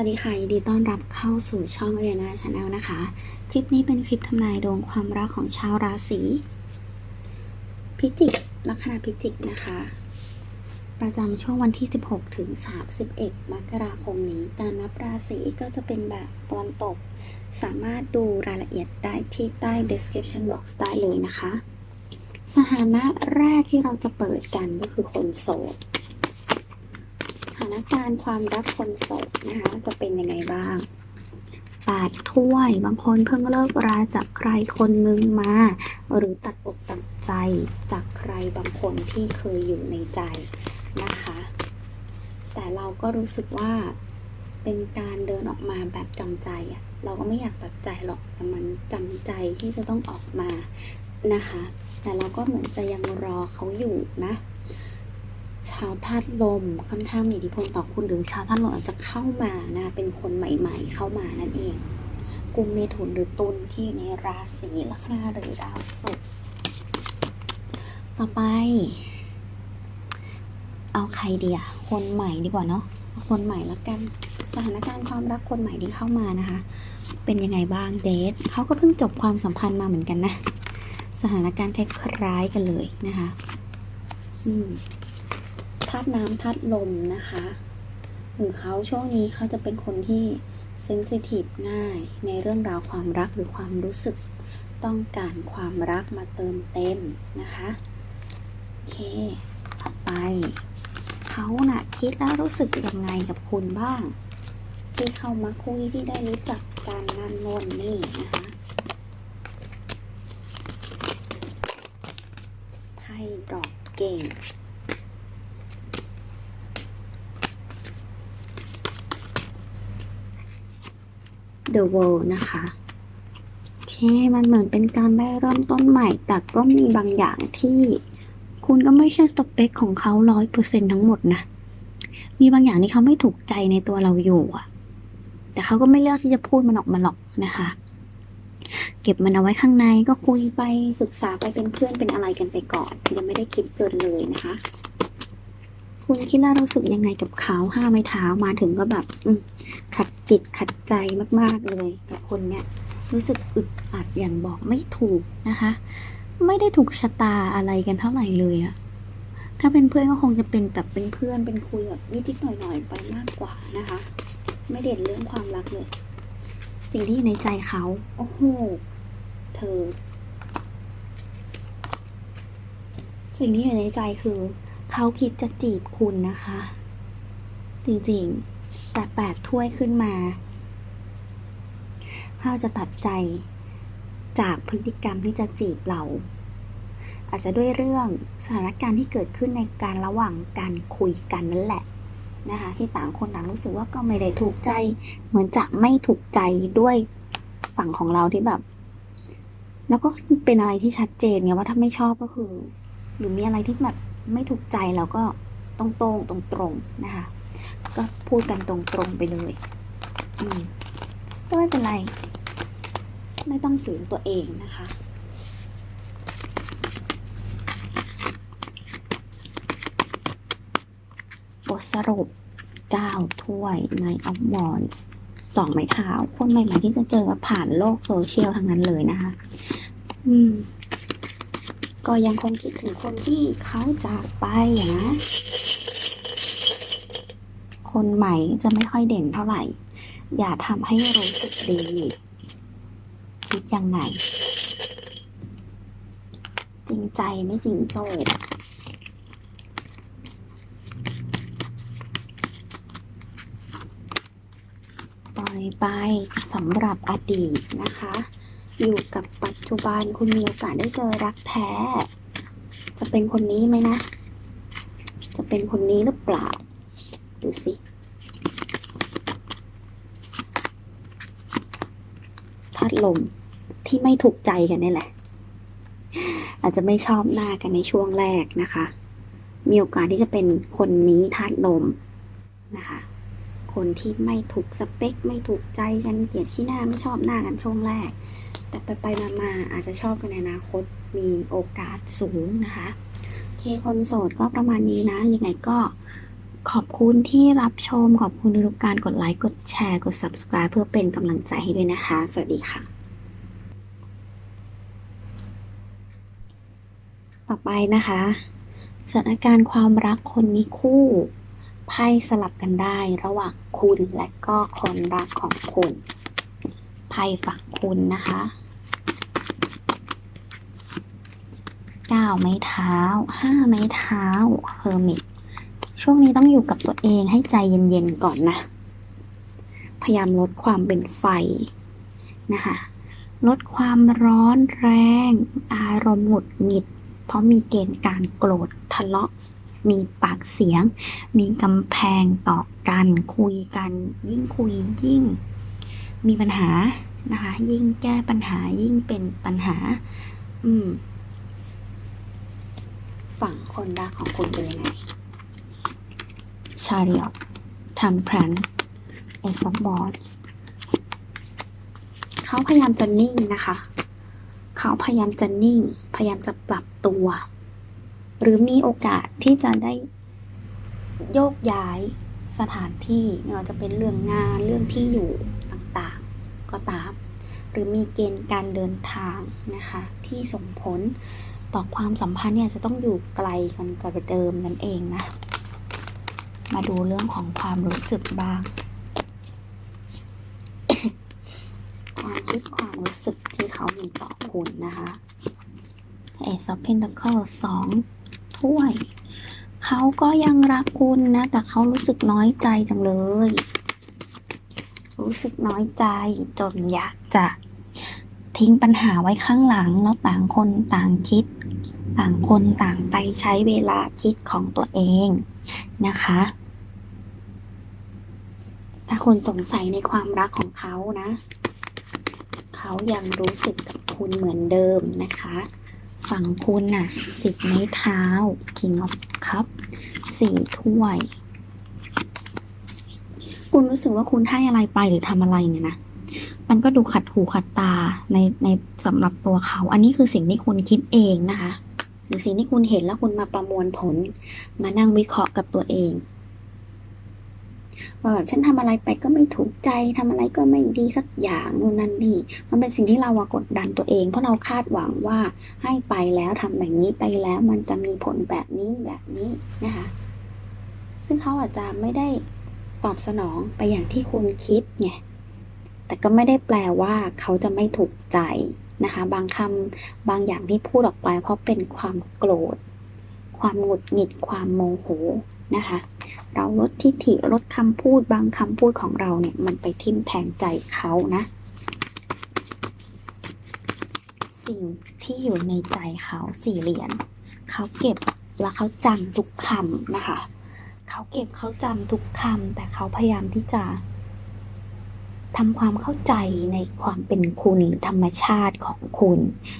วัสดีค่ะยินดีต้อนรับเข้าสู่ช่องเรียนาชาแนลนะคะ คลิปนี้เป็นคลิปทำนายดวงความรักของชาวราศีพิจิกลัคนาพิจิกนะคะ ประจำช่วงวันที่ 16 ถึง 31 มกราคมนี้ การนับราศีก็จะเป็นแบบตอนตก สามารถดูรายละเอียดได้ที่ใต้ description box ได้เลยนะคะ สถานะแรกที่เราจะเปิดกันก็คือคนโสดานการณ์ความรักคนโสดนะคะจะเป็นยังไงบ้างแปดถ้วย บางคนเพิ่งเลิกราจากใครคนนึงมา หรือตัดอกตัดใจจากใครบางคนที่เคยอยู่ในใจนะคะ แต่เราก็รู้สึกว่าเป็นการเดินออกมาแบบจำใจอะเราก็ไม่อยากตัดใจหรอกแต่มันจำใจที่จะต้องออกมานะคะ แต่เราก็เหมือนจะยังรอเขาอยู่นะ ชาวธาตุลมค่อนข้างมีอิทธิพลต่อคุณหรือชาวธาตุลมอาจจะเข้ามานะเป็นคนใหม่ ๆ เข้ามานั่นเองกุมเมถุนหรือตุลที่อยู่ในราศีลัคนาหรือดาวศุกร์ต่อไป เอาใครดีอะคนใหม่ดีกว่าเนาะคนใหม่ละกันสถานการณ์ความรักคนใหม่ที่เข้ามานะคะ เป็นยังไงบ้างเดทเขาก็เพิ่งจบความสัมพันธ์มาเหมือนกันนะ สถานการณ์คล้ายๆกันเลยนะคะ อืมาตุน้ำธาตุลมนะคะหรือเขาช่วงนี้เขาจะเป็นคนที่เซนซิทีฟง่ายในเรื่องราวความรักหรือความรู้สึกต้องการความรักมาเติมเต็มนะคะโอเค ต่อไป เขาน่ะคิดแล้วรู้สึกยังไงกับคุณบ้าง ที่เข้ามาคุยที่ได้รู้จักการนั่นโน่นนี่นะคะไพ่ดอกเก่ง The World นะคะ โอเค มันเหมือนเป็นการได้เริ่มต้นใหม่ แต่ก็มีบางอย่างที่คุณก็ไม่ใช่สเปคของเขาร้อยเปอร์เซ็นทั้งหมดนะ มีบางอย่างที่เขาไม่ถูกใจในตัวเราอยู่อะแต่เขาก็ไม่เลือกที่จะพูดมันออกมาหรอกนะคะ เก็บมันเอาไว้ข้างในก็คุยไปศึกษาไปเป็นเพื่อนเป็นอะไรกันไปก่อนยังไม่ได้คิดเกินเลยนะคะ คุณคิดแล้วรู้สึกยังไงกับเขาห้าไม้เท้ามาถึงก็แบบขัดจิตขัดใจมากๆเลยกับคนเนี้ยรู้สึกอึดอัดอย่างบอกไม่ถูกนะคะ ไม่ได้ถูกชะตาอะไรกันเท่าไหร่เลยอะถ้าเป็นเพื่อนก็คงจะเป็นแบบเป็นเพื่อนเป็นคุยแบบนิดๆหน่อยๆไปมากกว่านะคะ ไม่เด่นเรื่องความรักเลย สิ่งที่อยู่ในใจเขาโอ้โหเธอ สิ่งที่อยู่ในใจคือ เขาคิดจะจีบคุณนะคะ จริงๆแต่แปดถ้วยขึ้นมา เขาจะตัดใจจากพฤติกรรมที่จะจีบเรา อาจจะด้วยเรื่องสถานการณ์ที่เกิดขึ้นในการระหว่างการคุยกันนั่นแหละนะคะที่ต่างคนต่างรู้สึกว่าก็ไม่ได้ถูกใจ เหมือนจะไม่ถูกใจด้วยฝั่งของเราที่แบบ แล้วก็เป็นอะไรที่ชัดเจนไงว่าถ้าไม่ชอบก็คือ หรือมีอะไรที่แบบ ไม่ถูกใจเราก็ตรงๆตรงๆนะคะ ก็พูดกันตรงๆไปเลยอืมก็ไม่เป็นไร ไม่ต้องฝืนตัวเองนะคะบทสรุป 9 ถ้วยในออฟมอนส์สองไม้เท้า คนใหม่ๆที่จะเจอผ่านโลกโซเชียลทั้งนั้นเลยนะคะ อืม ก็ยังคงคิดถึงคนที่เขาจากไปนะ คนใหม่จะไม่ค่อยเด่นเท่าไหร่ อย่าทำให้รู้สึกดี คิดยังไง จริงใจไม่จริงโจ้ไปสำหรับอดีตนะคะ อยู่กับปัจจุบันคุณมีโอกาสได้เจอรักแท้ จะเป็นคนนี้ไหมนะ จะเป็นคนนี้หรือเปล่า ดูสิธาตุลมที่ไม่ถูกใจกันนี่แหละ อาจจะไม่ชอบหน้ากันในช่วงแรกนะคะ มีโอกาสที่จะเป็นคนนี้ธาตุลมนะคะคนที่ไม่ถูกสเปค ไม่ถูกใจกันเกลียดขี้หน้าไม่ชอบหน้ากันช่วงแรก แต่ไปไปมามาอาจจะชอบกันในอนาคตมีโอกาสสูงนะคะโอเคคนโสดก็ประมาณนี้นะ ยังไงก็ขอบคุณที่รับชม ขอบคุณทุกการกดไลค์กดแชร์กด subscribe เพื่อเป็นกำลังใจให้ด้วยนะคะ สวัสดีค่ะ ต่อไปนะคะสถานการณ์ความรักคนมีคู่ไพ่สลับกันได้ระหว่างคุณและก็คนรักของคุณ ไพ่ฝั่งคุณนะคะเก้าไม้เท้าห้าไม้เท้าเฮอร์มิตช่วงนี้ต้องอยู่กับตัวเองให้ใจเย็นๆก่อนนะ พยายามลดความเป็นไฟนะคะลดความร้อนแรง อารมณ์หงุดหงิด เพราะมีเกณฑ์การโกรธทะเลาะ มีปากเสียง มีกำแพงต่อกัน คุยกัน ยิ่งคุยยิ่ง มีปัญหานะคะ ยิ่งแก้ปัญหายิ่งเป็นปัญหา อืม ฝั่งคนรักของคุณเป็นยังไงชาริอตทำแพลนเอซอบอสเขาพยายามจะนิ่งนะคะ เขาพยายามจะนิ่ง พยายามจะปรับตัว หรือมีโอกาสที่จะได้โยกย้ายสถานที่ไม่ว่าจะเป็นเรื่องงานเรื่องที่อยู่ ก็ตาม หรือมีเกณฑ์การเดินทางนะคะที่ส่งผลต่อความสัมพันธ์เนี่ยจะต้องอยู่ไกลกันกว่าเดิมนั่นเองนะ มาดูเรื่องของความรู้สึกบ้าง ความคิดความรู้สึกที่เขามีต่อคุณนะคะเอซอฟเพนทัคเคิลสองถ้วย เขาก็ยังรักคุณนะ แต่เขารู้สึกน้อยใจจังเลย รู้สึกน้อยใจจนอยากจะทิ้งปัญหาไว้ข้างหลังแล้วต่างคนต่างคิด ต่างคนต่างไปใช้เวลาคิดของตัวเองนะคะ ถ้าคุณสงสัยในความรักของเขานะ เขายังรู้สึกกับคุณเหมือนเดิมนะคะ ฝั่งคุณน่ะสิบไม้เท้า King of Cup สี่ถ้วย คุณรู้สึกว่าคุณให้อะไรไปหรือทำอะไรเนี่ยนะมันก็ดูขัดหูขัดตาในในสำหรับตัวเขา อันนี้คือสิ่งที่คุณคิดเองนะคะ หรือสิ่งที่คุณเห็นแล้วคุณมาประมวลผล มานั่งวิเคราะห์กับตัวเองว่าแบบฉันทำอะไรไปก็ไม่ถูกใจทำอะไรก็ไม่ดีสักอย่างนู่นนั่นนี่มันเป็นสิ่งที่เรากดดันตัวเอง เพราะเราคาดหวังว่าให้ไปแล้วทำแบบนี้ไปแล้วมันจะมีผลแบบนี้แบบนี้นะคะ ซึ่งเขาอาจจะไม่ได้ ตอบสนองไปอย่างที่คุณคิดไงแต่ก็ไม่ได้แปลว่าเขาจะไม่ถูกใจนะคะ บางคำบางอย่างที่พูดออกไป เพราะเป็นความโกรธ ความหงุดหงิดความโมโหนะคะ เราลดทิฐิลดคำพูดบางคำพูดของเราเนี่ย มันไปทิ่มแทงใจเขานะ สิ่งที่อยู่ในใจเขาสี่เหรียญเขาเก็บแล้วเขาจำทุกคำนะคะ เขาเก็บเขาจำทุกคำแต่เขาพยายามที่จะทำความเข้าใจในความเป็นคุณหรือธรรมชาติของคุณ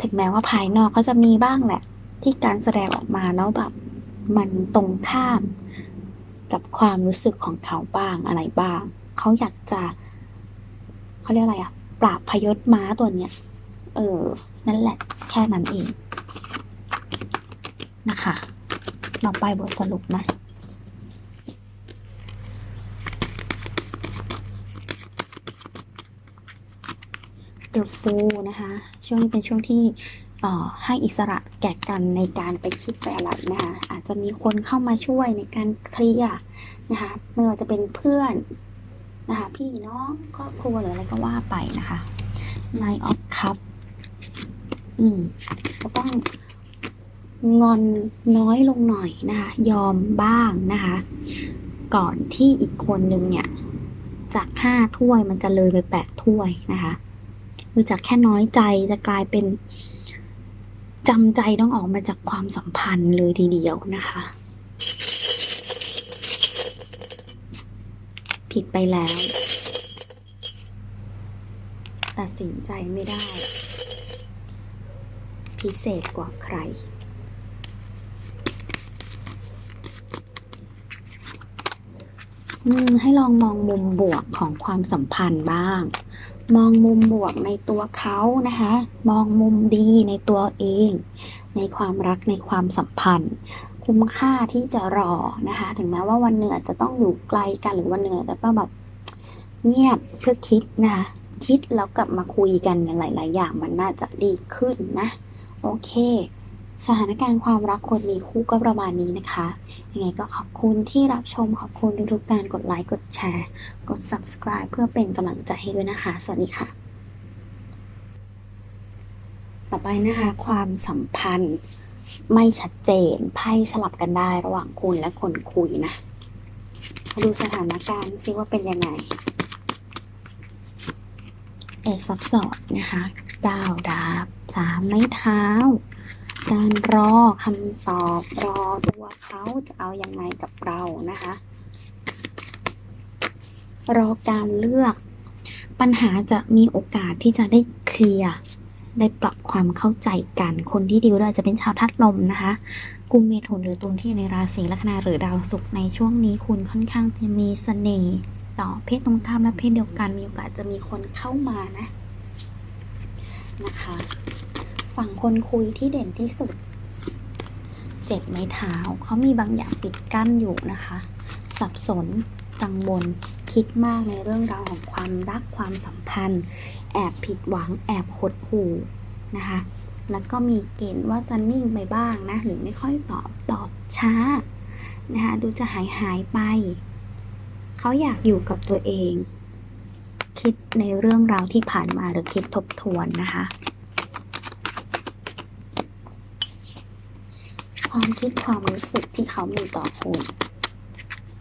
ถึงแม้ว่าภายนอกเขาจะมีบ้างแหละ ที่การแสดงออกมาแล้วแบบมันตรงข้าม กับความรู้สึกของเขาบ้างอะไรบ้าง เขาอยากจะเขาเรียกอะไรอะปราบพยศม้าตัวเนี้ย เออ นั่นแหละ แค่นั้นเอง นะคะเราไปบทสรุปนะ The Fool นะคะ ช่วงนี้เป็นช่วงที่ให้อิสระแก่กันในการไปคิดไปอะไรนะคะอาจจะมีคนเข้ามาช่วยในการเคลียร์นะคะไม่ว่าจะเป็นเพื่อนนะคะพี่น้องครอบครัวหรืออะไรก็ว่าไปนะคะ Nine of Cup อืมก็ต้องงอนน้อยลงหน่อยนะคะ ยอมบ้างนะคะ ก่อนที่อีกคนนึงเนี่ย จากห้าถ้วยมันจะเลยไปแปดถ้วยนะคะือจากแค่น้อยใจจะกลายเป็นจำใจต้องออกมาจากความสัมพันธ์เลยทีเดียวนะคะ ผิดไปแล้ว ตัดสินใจไม่ได้ พิเศษกว่าใครอืมให้ลองมองมุมบวกของความสัมพันธ์บ้าง มองมุมบวกในตัวเขานะคะ มองมุมดีในตัวเอง ในความรักในความสัมพันธ์ คุ้มค่าที่จะรอนะคะ ถึงแม้ว่าวันเหนื่อจะต้องอยู่ไกลกันหรือวันเหนื่อาจจะต้องแบบเงียบเพื่อคิดนะคะคิดแล้วกลับมาคุยกันหลาย ๆ อย่างมันน่าจะดีขึ้นนะ โอเค สถานการณ์ความรักคนมีคู่ก็ประมาณนี้นะคะ ยังไงก็ขอบคุณที่รับชมขอบคุณทุกๆการกดไลค์กดแชร์ กด subscribe เพื่อเป็นกำลังใจให้ด้วยนะคะ สวัสดีค่ะ ต่อไปนะคะ ความสัมพันธ์ไม่ชัดเจนไพ่สลับกันได้ระหว่างคุณและคนคุยนะมาดูสถานการณ์ซิว่าเป็นยังไงเอซับสอดนะคะดาวดาบสามไม้เท้า การรอคำตอบรอตัวเขาจะเอายังไงกับเรานะคะ รอการเลือก ปัญหาจะมีโอกาสที่จะได้เคลียร์ได้ปรับความเข้าใจกัน คนที่ดีลด้วยอาจจะเป็นชาวทัดลมนะคะกุมเมถุนหรือตุลที่ในราศีลัคนาหรือดาวศุกร์ในช่วงนี้คุณค่อนข้างจะมีเสน่ห์ต่อเพศตรงข้ามและเพศเดียวกันมีโอกาสจะมีคนเข้ามานะนะคะ ฝั่งคนคุยที่เด่นที่สุด เจ็บไม้เท้าเขามีบางอย่างปิดกั้นอยู่นะคะ สับสนกังวลคิดมากในเรื่องราวของความรักความสัมพันธ์ แอบผิดหวังแอบหดหู่นะคะ แล้วก็มีเกณฑ์ว่าจะนิ่งไปบ้างนะ หรือไม่ค่อยตอบตอบช้านะคะดูจะหายหายไปเขาอยากอยู่กับตัวเอง คิดในเรื่องราวที่ผ่านมาหรือคิดทบทวนนะคะ ความคิดความรู้สึกที่เขามีต่อคุณ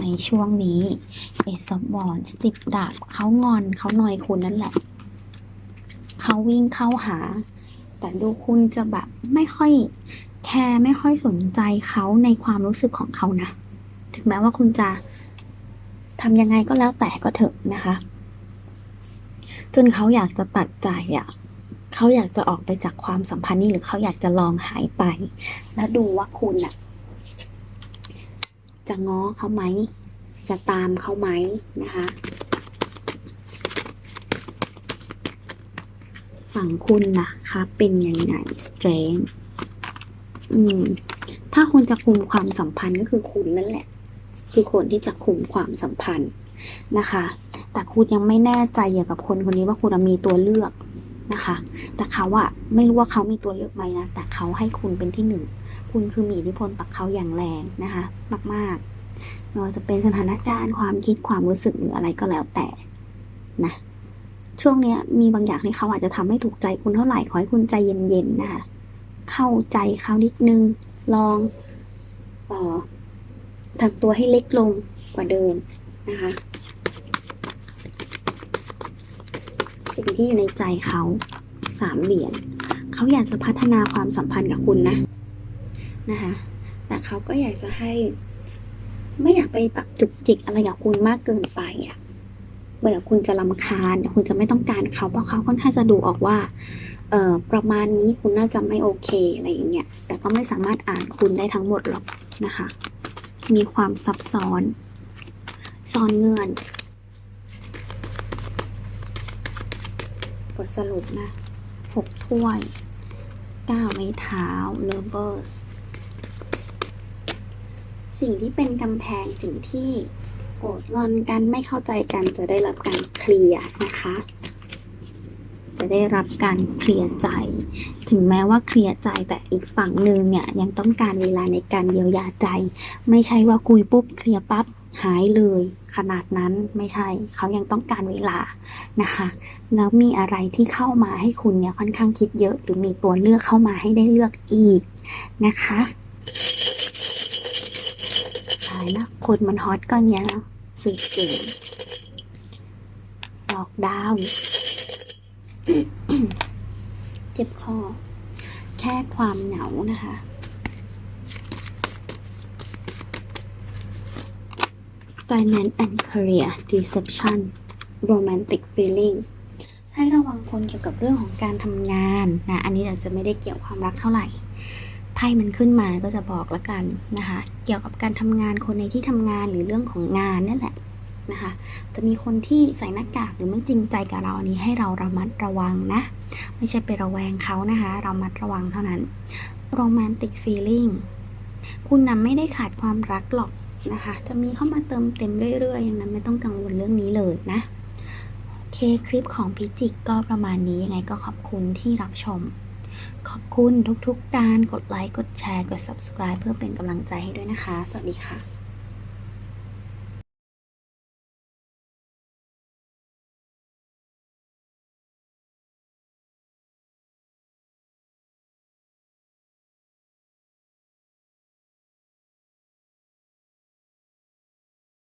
ในช่วงนี้เอซอบบอลสิบดาบเขางอนเขาหนอยคุณนั่นแหละ เขาวิ่งเข้าหา แต่ดูคุณจะแบบไม่ค่อยแคร์ไม่ค่อยสนใจเขาในความรู้สึกของเขานะ ถึงแม้ว่าคุณจะทำยังไงก็แล้วแต่ก็เถอะนะคะ จนเขาอยากจะตัดใจอะ่ะ เขาอยากจะออกไปจากความสัมพันธ์นี้หรือเขาอยากจะลองหายไป แล้วดูว่าคุณอะจะง้อเขาไหม จะตามเขาไหมนะคะฝั่งคุณนะคะเป็นยังไง strength อืม ถ้าคุณจะคุมความสัมพันธ์ก็คือคุณนั่นแหละ คือคนที่จะคุมความสัมพันธ์นะคะ แต่คุณยังไม่แน่ใจเกี่ยวกับคนคนนี้ว่าคุณมีตัวเลือก นะคะ แต่เขาอะไม่รู้ว่าเขามีตัวเลือกไหมนะ แต่เขาให้คุณเป็นที่หนึ่ง คุณคือมีอิทธิพลต่อเขาอย่างแรงนะคะ มากๆไม่ว่าจะเป็นสถานการณ์ความคิดความรู้สึกหรืออะไรก็แล้วแต่นะช่วงเนี้ยมีบางอย่างที่เขาอาจจะทำให้ถูกใจคุณเท่าไหร่ขอให้คุณใจเย็นๆนะคะเข้าใจเขานิดนึงลองเอ่อทำตัวให้เล็กลงกว่าเดิมนะคะ สิ่งที่อยู่ในใจเขาสามเหรียญเขาอยากจะพัฒนาความสัมพันธ์กับคุณนะนะคะ แต่เขาก็อยากจะให้ ไม่อยากไปแบบจุกจิกอะไรกับคุณมากเกินไปอะเหมือนคุณจะลำคาญคุณจะไม่ต้องการเขาเพราะเขาค่อนข้างจะดูออกว่าเอ่อประมาณนี้คุณน่าจะไม่โอเคอะไรอย่างเงี้ยแต่ก็ไม่สามารถอ่านคุณได้ทั้งหมดหรอกนะคะ มีความซับซ้อนซ้อนเงื่อน บทสรุปนะหกถ้วยเก้าไม้เท้า lovers สิ่งที่เป็นกำแพงสิ่งที่โกรธงอนกันไม่เข้าใจกันจะได้รับการเคลียร์นะคะ จะได้รับการเคลียร์ใจ ถึงแม้ว่าเคลียร์ใจแต่อีกฝั่งหนึ่งเนี่ยยังต้องการเวลาในการเยียวยาใจ ไม่ใช่ว่าคุยปุ๊บเคลียร์ปั๊บ หายเลยขนาดนั้นไม่ใช่ เขายังต้องการเวลานะคะ แล้วมีอะไรที่เข้ามาให้คุณเนี่ยค่อนข้างคิดเยอะ หรือมีตัวเลือกเข้ามาให้ได้เลือกอีกนะคะตายนะคนมันฮอตก็เนี้ยนะสื่อเก่งหลอกดาวเจ็บคอ แค่ความเหงานะคะ Finance and Career Deception Romantic Feeling ให้ระวังคนเกี่ยวกับเรื่องของการทำงานนะ อันนี้อาจจะไม่ได้เกี่ยวความรักเท่าไหร่ ไพ่มันขึ้นมาก็จะบอกละกันนะคะ เกี่ยวกับการทำงานคนในที่ทำงานหรือเรื่องของงานนั่นแหละนะคะ จะมีคนที่ใส่หน้ากากหรือไม่จริงใจกับเราอันนี้ให้เราระมัดระวังนะ ไม่ใช่ไประแวงเขานะคะ เรามัดระวังเท่านั้น Romantic Feeling คุณนะไม่ได้ขาดความรักหรอก นะคะ จะมีเข้ามาเติมเต็มเรื่อยๆอย่างนั้นไม่ต้องกังวลเรื่องนี้เลยนะ โอเคคลิปของพิจิกก็ประมาณนี้ยังไงก็ขอบคุณที่รับชม ขอบคุณทุกๆการกดไลค์กดแชร์กด subscribe เพื่อเป็นกำลังใจให้ด้วยนะคะ สวัสดีค่ะ